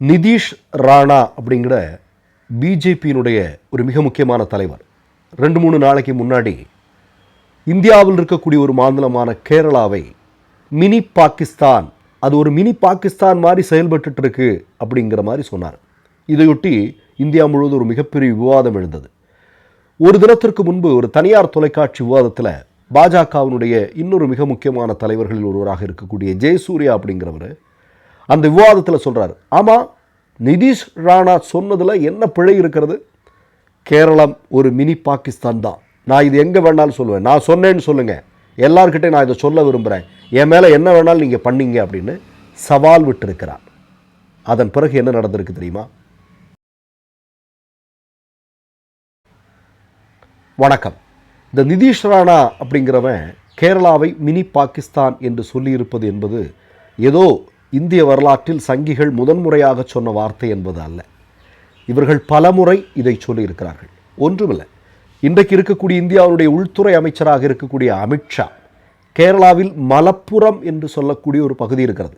நிதிஷ் ராணா அப்படிங்கிற பிஜேபியினுடைய ஒரு மிக முக்கியமான தலைவர். ரெண்டு மூணு நாளைக்கு முன்னாடி இந்தியாவில் இருக்கக்கூடிய ஒரு மாநிலமான கேரளாவை மினி பாகிஸ்தான் அது ஒரு மினி பாகிஸ்தான் மாதிரி செயல்பட்டு இருக்கு அப்படிங்கிற மாதிரி சொன்னார். இதையொட்டி இந்தியா முழுவதும் ஒரு மிகப்பெரிய விவாதம் எழுந்தது. ஒரு தினத்திற்கு முன்பு ஒரு தனியார் தொலைக்காட்சி விவாதத்தில் பாஜகவினுடைய இன்னொரு மிக முக்கியமான தலைவர்களில் ஒருவராக இருக்கக்கூடிய ஜெயசூர்யா அப்படிங்கிறவர் அந்த விவாதத்தில் சொல்கிறார் ஆமாம் நிதிஷ் ராணா சொன்னதில் என்ன பிழை இருக்கிறது? கேரளம் ஒரு மினி பாகிஸ்தான் தான். நான் இது எங்கே வேணாலும் சொல்லுவேன். நான் சொன்னேன்னு சொல்லுங்கள் எல்லார்கிட்டையும் நான் இதை சொல்ல விரும்புகிறேன் என் மேலே என்ன வேணாலும் நீங்கள் பண்ணீங்க அப்படின்னு சவால் விட்டிருக்கிறார். அதன் பிறகு என்ன நடந்திருக்கு தெரியுமா? வணக்கம். இந்த நிதிஷ் ராணா அப்படிங்கிறவன் கேரளாவை மினி பாகிஸ்தான் என்று சொல்லியிருப்பது என்பது ஏதோ இந்திய வரலாற்றில் சங்கிகள் முதன்முறையாக சொன்ன வார்த்தை என்பது அல்ல. இவர்கள் பலமுறை இதை சொல்லியிருக்கிறார்கள். ஒன்றுமில்லை. இன்றைக்கு இருக்கக்கூடிய இந்தியாவுடைய உள்துறை அமைச்சராக இருக்கக்கூடிய அமித்ஷா கேரளாவில் மலப்புரம் என்று சொல்லக்கூடிய ஒரு பகுதி இருக்கிறது.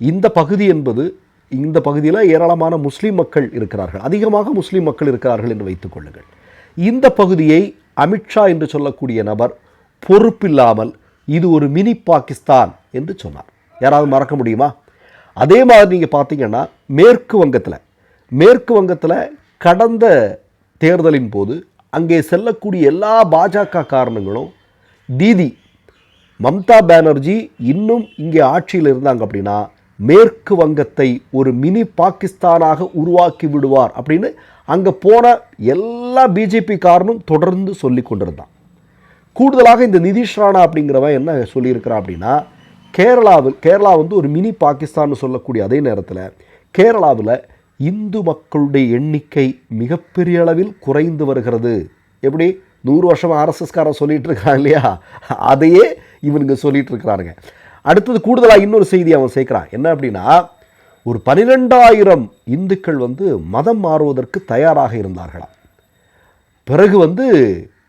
இந்த பகுதி என்பது இந்த பகுதியில் ஏராளமான முஸ்லீம் மக்கள் இருக்கிறார்கள். அதிகமாக முஸ்லீம் மக்கள் இருக்கிறார்கள் என்று வைத்துக் கொள்ளுங்கள். இந்த பகுதியை அமித்ஷா என்று சொல்லக்கூடிய நபர் பொறுப்பில்லாமல் இது ஒரு மினி பாகிஸ்தான் என்று சொன்னார். யாராவது மறக்க முடியுமா? அதே மாதிரி நீங்கள் பார்த்தீங்கன்னா மேற்கு வங்கத்தில் மேற்கு வங்கத்தில் கடந்த தேர்தலின் போது அங்கே செல்லக்கூடிய எல்லா பாஜக காரணங்களும் தீதி மம்தா பானர்ஜி இன்னும் இங்கே ஆட்சியில் இருந்தாங்க அப்படின்னா மேற்கு வங்கத்தை ஒரு மினி பாகிஸ்தானாக உருவாக்கி விடுவார் அப்படின்னு அங்கே போன எல்லா பிஜேபி காரனும் தொடர்ந்து சொல்லி கொண்டிருந்தான். கூடுதலாக இந்த நிதிஷ் ராணா அப்படிங்கிறவன் என்ன சொல்லியிருக்கிறான் அப்படின்னா கேரளாவில் கேரளா வந்து ஒரு மினி பாகிஸ்தான் சொல்லக்கூடிய அதே நேரத்தில் கேரளாவில் இந்து மக்களுடைய எண்ணிக்கை மிகப்பெரிய அளவில் குறைந்து வருகிறது. எப்படி? நூறு வருஷம் ஆர்எஸ்எஸ்காரன் சொல்லிட்டு இருக்கான் இல்லையா? அதையே இவனுங்க சொல்லிட்டு இருக்கிறாருங்க அடுத்தது கூடுதலாக இன்னொரு செய்தி அவன் சேர்க்குறான். என்ன அப்படின்னா ஒரு பனிரெண்டாயிரம் இந்துக்கள் வந்து மதம் மாறுவதற்கு தயாராக இருந்தார்களாம். பிறகு வந்து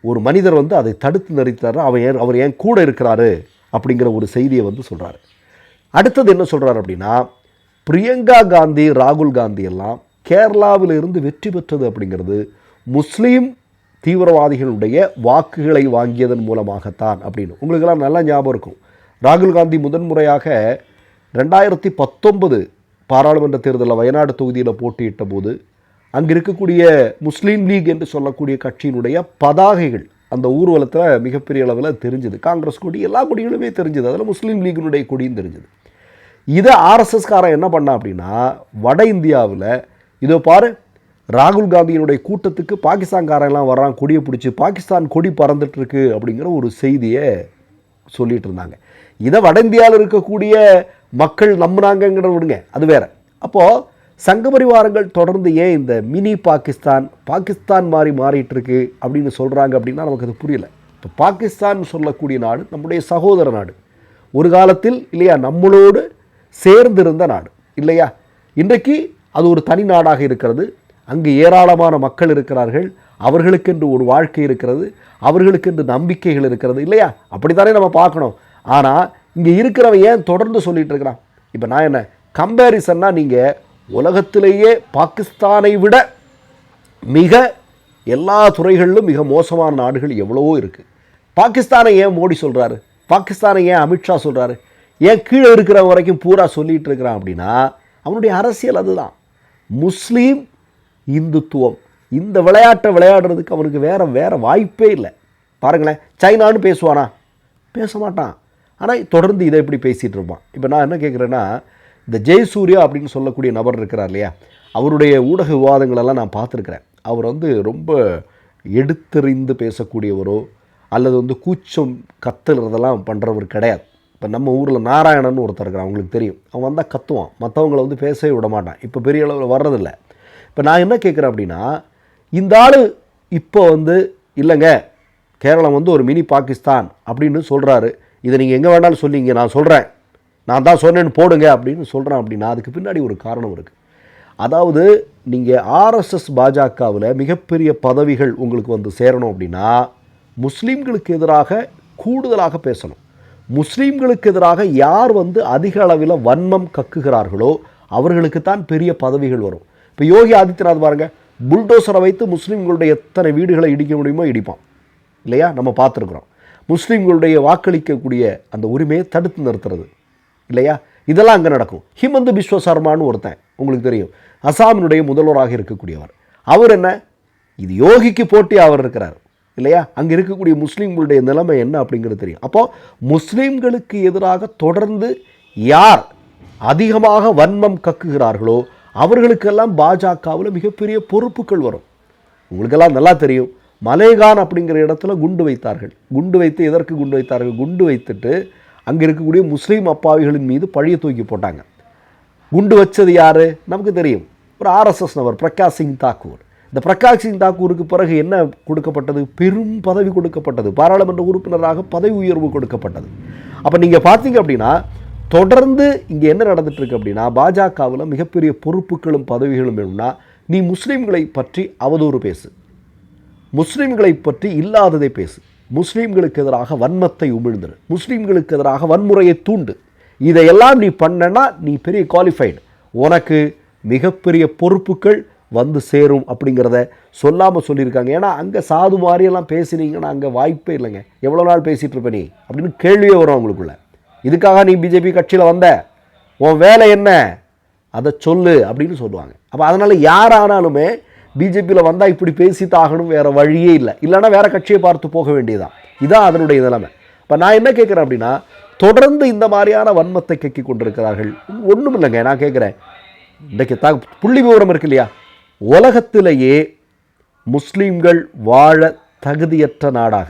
ஒரு மனிதர் வந்து அதை தடுத்து நிறுத்தார் அவன் ஏன் அவர் ஏன் கூட இருக்கிறாரு? அப்படிங்கிற ஒரு செய்தியை வந்து சொல்கிறாரு அடுத்தது என்ன சொல்கிறார் அப்படின்னா பிரியங்கா காந்தி ராகுல் காந்தி எல்லாம் கேரளாவில் இருந்து வெற்றி பெற்றது அப்படிங்கிறது முஸ்லீம் தீவிரவாதிகளுடைய வாக்குகளை வாங்கியதன் மூலமாகத்தான் அப்படின்னு. உங்களுக்கெல்லாம் நல்லா ஞாபகம் இருக்கும். ராகுல் காந்தி முதன்முறையாக ரெண்டாயிரத்தி பத்தொன்பது பாராளுமன்ற தேர்தலில் வயநாடு தொகுதியில் போட்டியிட்ட போது அங்கே இருக்கக்கூடிய முஸ்லீம் லீக் என்று சொல்லக்கூடிய கட்சியினுடைய பதாகைகள் அந்த ஊர்வலத்தில் மிகப்பெரிய அளவில் தெரிஞ்சுது. காங்கிரஸ் கொடி எல்லா கொடிகளுமே தெரிஞ்சுது. அதில் முஸ்லீம் லீக்கினுடைய கொடியும் தெரிஞ்சுது. இதை ஆர்எஸ்எஸ்காரன் என்ன பண்ணா அப்படின்னா வட இந்தியாவில் இதோ பாரு ராகுல் காந்தியினுடைய கூட்டத்துக்கு பாகிஸ்தான்காரெல்லாம் வர்றான் கொடியை பிடிச்சி பாகிஸ்தான் கொடி பறந்துட்டுருக்கு அப்படிங்கிற ஒரு செய்தியை சொல்லிட்டு இருந்தாங்க. இதை வட இந்தியாவில் இருக்கக்கூடிய மக்கள் நம்புனாங்கங்கிற விடுங்க. அது வேறு. அப்போது சங்க பரிவாரங்கள் தொடர்ந்து ஏன் இந்த மினி பாகிஸ்தான் பாகிஸ்தான் மாதிரி மாறிட்டு இருக்கு அப்படின்னு சொல்கிறாங்க அப்படின்னா நமக்கு அது புரியல. இப்போ பாகிஸ்தான் சொல்லக்கூடிய நாடு நம்முடைய சகோதர நாடு. ஒரு காலத்தில் இல்லையா நம்மளோடு சேர்ந்திருந்த நாடு இல்லையா? இன்றைக்கு அது ஒரு தனி நாடாக இருக்கிறது. அங்கு ஏராளமான மக்கள் இருக்கிறார்கள். அவர்களுக்கென்று ஒரு வாழ்க்கை இருக்கிறது. அவர்களுக்கென்று நம்பிக்கைகள் இருக்கிறது இல்லையா? அப்படித்தானே நம்ம பார்க்கணும். ஆனால் இங்கே இருக்கிறவன் ஏன் தொடர்ந்து சொல்லிகிட்டு இருக்கிறான்? இப்போ நான் என்ன கம்பேரிசன்னா நீங்கள் உலகத்திலேயே பாகிஸ்தானை விட மிக எல்லா துறைகளிலும் மிக மோசமான நாடுகள் எவ்வளவோ இருக்குது பாகிஸ்தானை ஏன் மோடி சொல்கிறாரு பாகிஸ்தானை ஏன் அமித்ஷா சொல்கிறாரு ஏன் கீழே இருக்கிற வரைக்கும் பூரா சொல்லிகிட்டு இருக்கிறான் அப்படின்னா அவனுடைய அரசியல் அதுதான். முஸ்லீம் இந்துத்துவம். இந்த விளையாட்டை விளையாடுறதுக்கு அவனுக்கு வேறு வேறு வாய்ப்பே இல்லை. பாருங்களேன் சைனான்னு பேசுவானா? பேச மாட்டான். ஆனால் தொடர்ந்து இதை எப்படி பேசிகிட்டு இருப்பான். இப்போ நான் என்ன கேட்குறேன்னா இந்த ஜெயசூர்யா அப்படின்னு சொல்லக்கூடிய நபர் இருக்கிறார் இல்லையா? அவருடைய ஊடக விவாதங்களெல்லாம் நான் பார்த்துருக்குறேன். அவர் வந்து ரொம்ப எடுத்தெறிந்து பேசக்கூடியவரோ அல்லது வந்து கூச்சம் கத்துறதெல்லாம் பண்ணுறவர் கிடையாது. இப்போ நம்ம ஊரில் நாராயணன் ஒருத்தர் இருக்கிறான் அவங்களுக்கு தெரியும். அவன் வந்தால் கத்துவான். மற்றவங்கள வந்து பேசவே விட மாட்டான். இப்போ பெரிய அளவில் வர்றதில்ல. இப்போ நான் என்ன கேட்குறேன் அப்படின்னா இந்த ஆள் இப்போ வந்து இல்லைங்க கேரளம் வந்து ஒரு மினி பாகிஸ்தான் அப்படின்னு சொல்கிறாரு இதை நீங்கள் எங்கே வேணாலும் சொல்லிங்க நான் சொல்கிறேன் நான் தான் சொன்னேன்னு போடுங்க அப்படின்னு சொல்கிறேன் அப்படின்னா அதுக்கு பின்னாடி ஒரு காரணம் இருக்குது அதாவது நீங்கள் ஆர்எஸ்எஸ் பாஜகவில் மிகப்பெரிய பதவிகள் உங்களுக்கு வந்து சேரணும் அப்படின்னா முஸ்லீம்களுக்கு எதிராக கூடுதலாக பேசணும். முஸ்லீம்களுக்கு எதிராக யார் வந்து அதிக அளவில் வன்மம் கக்குகிறார்களோ அவர்களுக்கு தான் பெரிய பதவிகள் வரும். இப்போ யோகி ஆதித்யநாத் பாருங்க புல்டோசரை வைத்து முஸ்லீம்களுடைய எத்தனை வீடுகளை இடிக்க முடியுமோ இடிப்பான். இல்லையா? நம்ம பார்த்துருக்குறோம். முஸ்லீம்களுடைய வாக்களிக்கக்கூடிய அந்த உரிமையை தடுத்து நிறுத்துறது. இல்லையா? இதெல்லாம் அங்கே நடக்கும். ஹிமந்து பிஸ்வ சர்மான்னு ஒருத்தன் உங்களுக்கு தெரியும். அசாமினுடைய முதல்வராக இருக்கக்கூடியவர். அவர் என்ன? இது யோகிக்கு போட்டி அவர் இருக்கிறார். இல்லையா? அங்கே இருக்கக்கூடிய முஸ்லீம்களுடைய நிலைமை என்ன அப்படிங்கிறது தெரியும். அப்போது முஸ்லீம்களுக்கு எதிராக தொடர்ந்து யார் அதிகமாக வன்மம் கக்குகிறார்களோ அவர்களுக்கெல்லாம் பாஜகவில் மிகப்பெரிய பொறுப்புகள் வரும். உங்களுக்கெல்லாம் நல்லா தெரியும். மலேகான் அப்படிங்கிற இடத்துல குண்டு வைத்தார்கள். குண்டு வைத்து எதற்கு குண்டு வைத்தார்கள்? குண்டு வைத்துட்டு அங்கே இருக்கக்கூடிய முஸ்லீம் அப்பாவிகளின் மீது பழியை தூக்கி போட்டாங்க. குண்டு வச்சது யார்? நமக்கு தெரியும். ஒரு ஆர்எஸ்எஸ் நபர் பிரகாஷ் சிங் தாக்கூர். இந்த பிரகாஷ் சிங் தாக்கூருக்கு பிறகு என்ன கொடுக்கப்பட்டது? பெரும் பதவி கொடுக்கப்பட்டது. பாராளுமன்ற உறுப்பினராக பதவி உயர்வு கொடுக்கப்பட்டது. அப்போ நீங்கள் பார்த்தீங்க அப்படின்னா தொடர்ந்து இங்கே என்ன நடந்துட்டுருக்கு அப்படின்னா பாஜகவில் மிகப்பெரிய பொறுப்புகளும் பதவிகளும் வேணும்னா நீ முஸ்லீம்களை பற்றி அவதூறு பேசு. முஸ்லீம்களை பற்றி இல்லாததை பேசு. முஸ்லீம்களுக்கு எதிராக வன்மத்தை உமிழ்ந்துரு. முஸ்லீம்களுக்கு எதிராக வன்முறையை தூண்டு. இதையெல்லாம் நீ பண்ணனா நீ பெரிய குவாலிஃபைடு உனக்கு மிகப்பெரிய பொறுப்புகள் வந்து சேரும் அப்படிங்கிறத சொல்லாமல் சொல்லியிருக்காங்க. ஏன்னா அங்கே சாது மாதிரியெல்லாம் பேசினீங்கன்னா அங்கே வாய்ப்பே இல்லைங்க. எவ்வளோ நாள் பேசிகிட்டு இருப்ப நீ? அப்படின்னு கேள்வியே வரும் அவங்களுக்குள்ள. இதுக்காக நீ பிஜேபி கட்சியில் வந்த? உன் வேலை என்ன? அதை சொல்லு அப்படின்னு சொல்லுவாங்க. அப்போ அதனால் யாரானாலுமே பிஜேபியில் வந்தால் இப்படி பேசித்தாகணும் வேறு வழியே இல்லை. இல்லைன்னா வேறு கட்சியை பார்த்து போக வேண்டியதான் இதான் அதனுடைய நிலைமை. இப்போ நான் என்ன கேட்குறேன் அப்படின்னா தொடர்ந்து இந்த மாதிரியான வன்மத்தை கக்கி கொண்டிருக்கிறார்கள். ஒன்றும் இல்லைங்க நான் கேட்குறேன் இன்றைக்கு த புள்ளி விவரம் இருக்கு இல்லையா? உலகத்திலேயே முஸ்லீம்கள் வாழ தகுதியற்ற நாடாக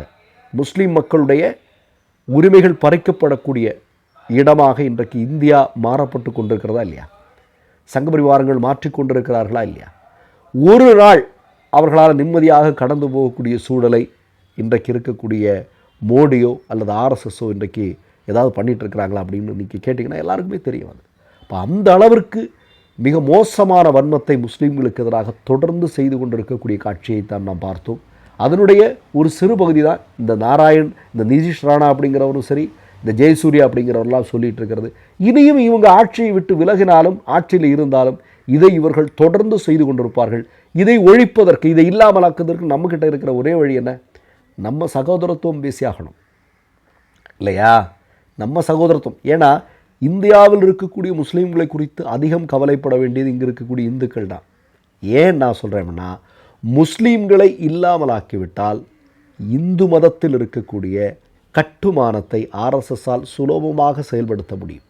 முஸ்லீம் மக்களுடைய உரிமைகள் பறிக்கப்படக்கூடிய இடமாக இன்றைக்கு இந்தியா மாறப்பட்டு கொண்டிருக்கிறதா இல்லையா? சங்கபரிவாரங்கள் மாற்றிக்கொண்டிருக்கிறார்களா இல்லையா? ஒரு நாள் அவர்களால் நிம்மதியாக கடந்து போகக்கூடிய சூழலை இன்றைக்கு இருக்கக்கூடிய மோடியோ அல்லது ஆர்எஸ்எஸ்ஸோ இன்றைக்கு ஏதாவது பண்ணிட்டு இருக்கிறாங்களா அப்படின்னு இன்றைக்கி கேட்டிங்கன்னா எல்லாருக்குமே தெரியும் அது. இப்போ அந்த அளவிற்கு மிக மோசமான வன்மத்தை முஸ்லீம்களுக்கு எதிராக தொடர்ந்து செய்து கொண்டிருக்கக்கூடிய காட்சியை தான் நாம் பார்த்தோம். அதனுடைய ஒரு சிறு பகுதி தான் இந்த நாராயண் இந்த நிதிஷ் ராணா அப்படிங்கிறவரும் சரி இந்த ஜெயசூர்யா அப்படிங்கிறவரெல்லாம் சொல்லிகிட்டு இருக்கிறது இனியும் இவங்க ஆட்சியை விட்டு விலகினாலும் ஆட்சியில் இருந்தாலும் இதை இவர்கள் தொடர்ந்து செய்து கொண்டிருப்பார்கள். இதை ஒழிப்பதற்கு இதை இல்லாமலாக்குவதற்கு நம்மக்கிட்ட இருக்கிற ஒரே வழி என்ன? நம்ம சகோதரத்துவம் பேசியாகணும். இல்லையா? நம்ம சகோதரத்துவம். ஏன்னா இந்தியாவில் இருக்கக்கூடிய முஸ்லீம்களை குறித்து அதிகம் கவலைப்பட வேண்டியது இங்கே இருக்கக்கூடிய இந்துக்கள் தான். ஏன் நான் சொல்கிறேன்னா முஸ்லீம்களை இல்லாமலாக்கிவிட்டால் இந்து மதத்தில் இருக்கக்கூடிய கட்டுமானத்தை ஆர்எஸ்எஸ்ஸால் சுலபமாக செயல்படுத்த முடியும்.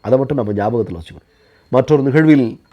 அதை மட்டும் நம்ம ஞாபகத்தில் வச்சுக்கணும். மற்றொரு நிகழ்வில்